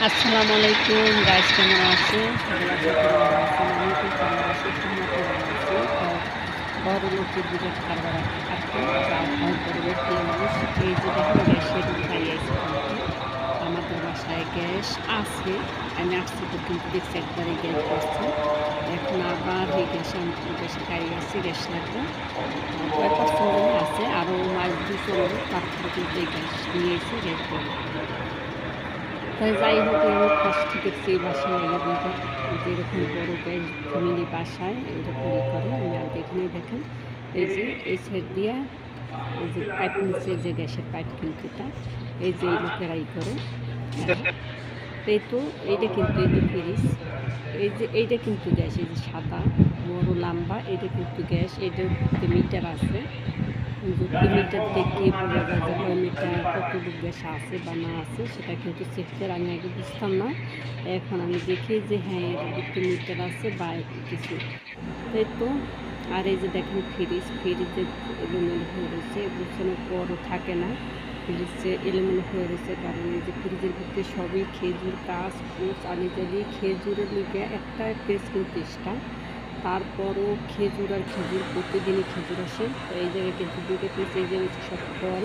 আসসালামু আলাইকুম গাইস কেমন আছে? আছি আছি এই আমাদের বাসায় গ্যাস আছে আমি আসছি তো কিন্তু দেখছি একবারে গ্যাস আসছে এখন আবার এই গ্যাস আমি গ্যাসে গাড়ি আসছি গ্যাস লাগবে আছে আরও মাস দুশো তারপরে কিন্তু গ্যাস নিয়েছি গ্যাস তাই যাই হোক আমি ফার্স্ট দেখছি এই বাসায় এরকম যেরকম বড় গ্যাস ফ্যামিলি বাসায় এরকমই করে। আমি আর এখানে দেখেন, এই যে এই সাইড দিয়া, এই যে পাইপ নিচে যে গ্যাসের পাইপ কিন্তু এটা, এই যে এই লোকেরাই করে। এই তো, এইটা কিন্তু এই যে এই যে এইটা কিন্তু গ্যাস, এই যে সাদা, বড় লম্বা এটা কিন্তু গ্যাস এটার মিটার আছে বোঝা যায় যে ওই মিটার কতটুকু গ্যাস আছে বা না আছে, সেটা কিন্তু চেক আমি আগে বুঝতাম না। এখন আমি দেখি যে হ্যাঁ এর একটু মিটার আছে বা কিছু। তাই তো, আর এই যে দেখেন ফ্রিজ, ফ্রিজে এলোমেলো হয়ে রয়েছে গুছানোর পরও থাকে না। ফ্রিজে এলোমেলো হয়ে রয়েছে, কারণ এই যে ফ্রিজের ভিতরে সবই খেজুর কাজ কোচ আলি জালি খেজুরের লিগে একটা কিন্তু এক্সট্রা তারপরও খেজুর আর খেজুর, প্রতিদিনই খেজুর আসে। তো এই জায়গায় কিন্তু দুটো পিস এই জায়গায় সব ফল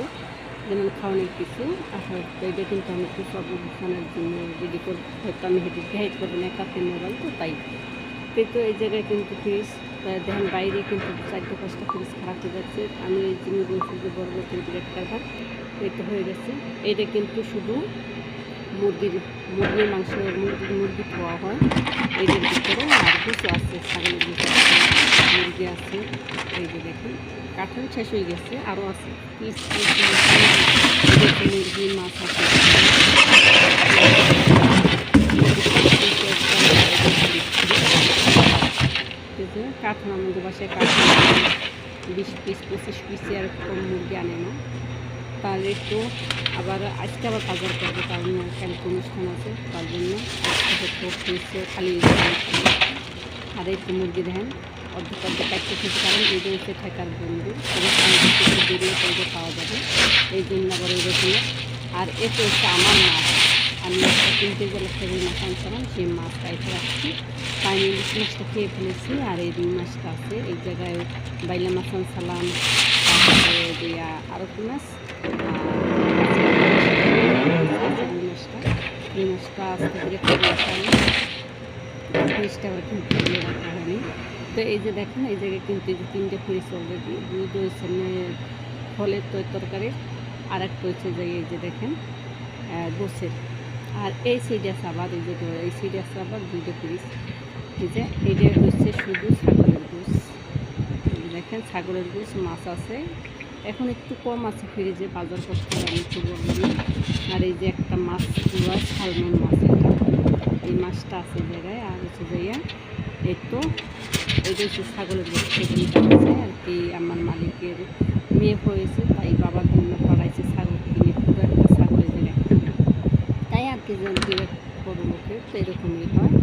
যেমন খাওয়ানোর কিছু আসার তো এটা কিন্তু আমি একটু সব গুছানোর জন্য রেডি করে হয়তো আমি হেঁটে হেড করব না কাতে মোবাইল, তো তাই। কিন্তু এই জায়গায় কিন্তু ফ্রিজ দেখেন বাইরে কিন্তু চারটে পাঁচটা ফ্রিজ খারাপ হয়ে যাচ্ছে। আমি এই যিনি বলছি যে বড় লোকের ডিরেক্টর ভাত এটা হয়ে গেছে। এটা কিন্তু শুধু মুরগির মুরগির মাংস মুরগির মুরগি খাওয়া হয় এদের ভিতরে আর কিছু আছে ছাগলের আছে মুরগি আছে এই যে দেখুন কাঠন শেষ হয়ে গেছে আরও আছে পিস পিস মুরগি মাছ আছে কাঠন আমাদের বাসায় কাঠন বিশ পিস পঁচিশ পিস এরকম মুরগি আনে না তাহলে একটু আবার আজকে আবার বাজার করব, কারণ কালকে অনুষ্ঠান আছে, তার জন্য খালি আর একটু মুরগি দেখেন, অর্ধেক অর্ধেক কাটতে খেতে পারেন, এই যে হচ্ছে ঠেকার বন্ধু বেরিয়ে পাওয়া যাবে, এই জন্য আবার এরকম আর এতে হচ্ছে আমার মাছ, আমি তিনটে জেলা থেকে মাছ আনছিলাম সেই মাছ কাইতে রাখছি। পানি ইলিশ মাছটা খেয়ে ফেলেছি, আর এই রুই মাছটা আছে, এই জায়গায় বাইলা মাছ আনছিলাম, তারপরে আরও কি মাছ মাছটা তো এই যে দেখেন, এই জায়গায় কিন্তু এই যে তিনটে ফ্রিজ অলরেডি দুই রয়েছে ফলের তরকারি আর একটা হচ্ছে যে এই যে দেখেন গোছের। আর এই সাইডে আছে এই যে এই সাইডে আছে আবার দুইটা ফ্রিজ এই যে এইটা হচ্ছে শুধু ছাগলের গোস দেখেন, ছাগলের গোস মাছ আছে। এখন একটু কম আছে ফ্রিজে, বাজার করতে আমি বললাম আর এই যে একটা মাছ সালমন মাছ এই মাছটা আছে জায়গায় আর হচ্ছে যাইয়া এই তো, এটা হচ্ছে ছাগলের আছে আর কি আমার মালিকের মেয়ে হয়েছে, তাই বাবার জন্য পড়াইছে ছাগল কিনে পুরো একটা ছাগলের জায়গায় তাই আর কি যে লোকের, তো এরকমই হয়।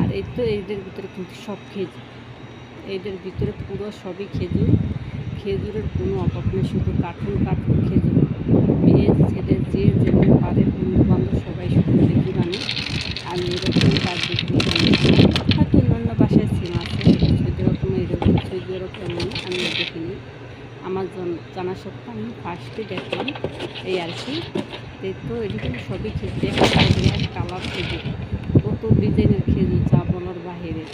আর এই তো এইদের ভিতরে কিন্তু সব খেজুর। এইদের ভিতরে পুরো সবই খেজুর। খেজুরের কোনো অভাব নেই, শুধু কার্টুন কার্টুন খেজুর মেয়ে, ছেলে, যে যেমন পারে বন্ধু বান্ধব সবাই শুধু খেজুর আনে আমি এরকম তার দেখি হয়তো অন্যান্য বাসায় সিম আছে যেরকম এরকম, সেগুলো কেমন আমি দেখিনি আমার জানা সত্ত্বেও আমি ফার্স্টে দেখলাম এই আর কি। তো এরকম সবই খেজুর কালার খেজুর কত ডিজাইনের খেজুর যা বলার বাহিরে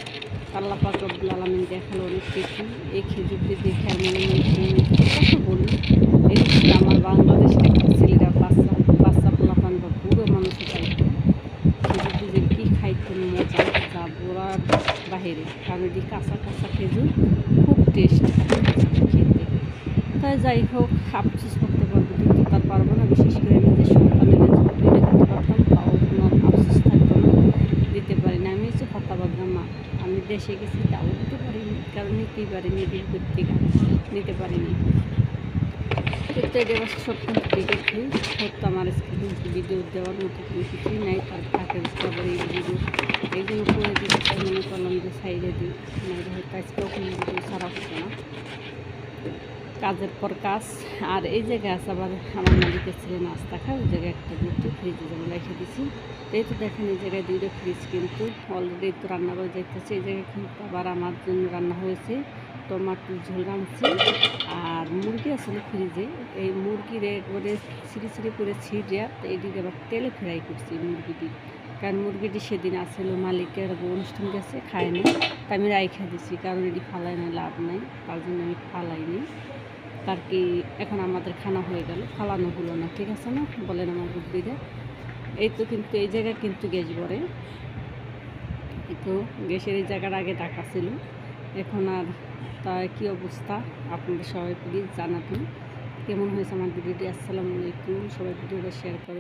আল্লাহ পাক রব্বুল আলমিন দেখাল অনেক কিছু। এই খেজুরটি দেখে আমি কথা বলি এই আমার বাংলাদেশের একটা ছেলেরা বাচ্চা বাচ্চা পোলাপান বা বুড়ো মানুষের চাইতো খেজুরটি যে কী খাইতে মজা যা বলার বাহিরে। কারণ এটি কাঁচা কাঁচা খেজুর, খুব টেস্ট খেতে। তাই যাই হোক, আফসোস করতে পারব দিতে তার পারব না, বিশেষ করে নিজের সন্তানের যতটুকু দিতে পারতাম তাও কোনো আফসোস থাকতো না দিতে পারি না আমি হচ্ছে হতাবাদা মা আমি দেশে গেছি তাও দিতে পারিনি নিতেই পারিনি বিদ্যুৎ থেকে নিতে পারিনি। অবশ্য সব কিন্তু দেখেছি সত্য আমার কিন্তু ভিডিও দেওয়ার মতো কোনো কিছুই নাই, তার থাকে তারপরে এই ভিডিও এই জন্য করে দিতে মনে করলাম যে সাইডে দিই না হয়তো আজকেও কোনো ভিডিও ছাড়া হতো না। কাজের পর কাজ। আর এই জায়গায় আছে আবার আমার মালিকের ছেলে নাস্তা খায় ওই জায়গায় একটা দুটো ফ্রিজে যেমন রেখে দিছি। এই তো দেখেন এই জায়গায় দুইটা ফ্রিজ কিন্তু অলরেডি তো রান্না করে যাইতেছে। এই জায়গায় কিন্তু আবার আমার জন্য রান্না হয়েছে টমাটো ঝোল রাঁধছি। আর মুরগি আসলে ফ্রিজে এই মুরগির একবারে ছিঁড়ি ছিঁড়ি করে ছিঁড়িয়া তো এদিকে আবার তেলে ফ্রাই করছি মুরগিটি। কারণ মুরগিটি সেদিন আসলে মালিকের অনুষ্ঠান গেছে খায়নি তা আমি রাইখা দিছি, কারণ এটি ফালাই না, লাভ নাই। তার জন্য আমি ফালাইনি। তার কি এখন আমাদের খানা হয়ে গেল, ফালানো হলো না, ঠিক আছে না? বলেন আমার বুদ্ধিটা। এই তো কিন্তু, এই জায়গায় কিন্তু গ্যাস ভরে। তো গ্যাসের এই জায়গার আগে ডাকা ছিল। এখন আর তার কী অবস্থা? আপনাদের সবাই প্লিজ জানাবেন। কেমন হয়েছে আমার ভিডিওটি? আসসালামু আলাইকুম। সবাই ভিডিওটা শেয়ার করে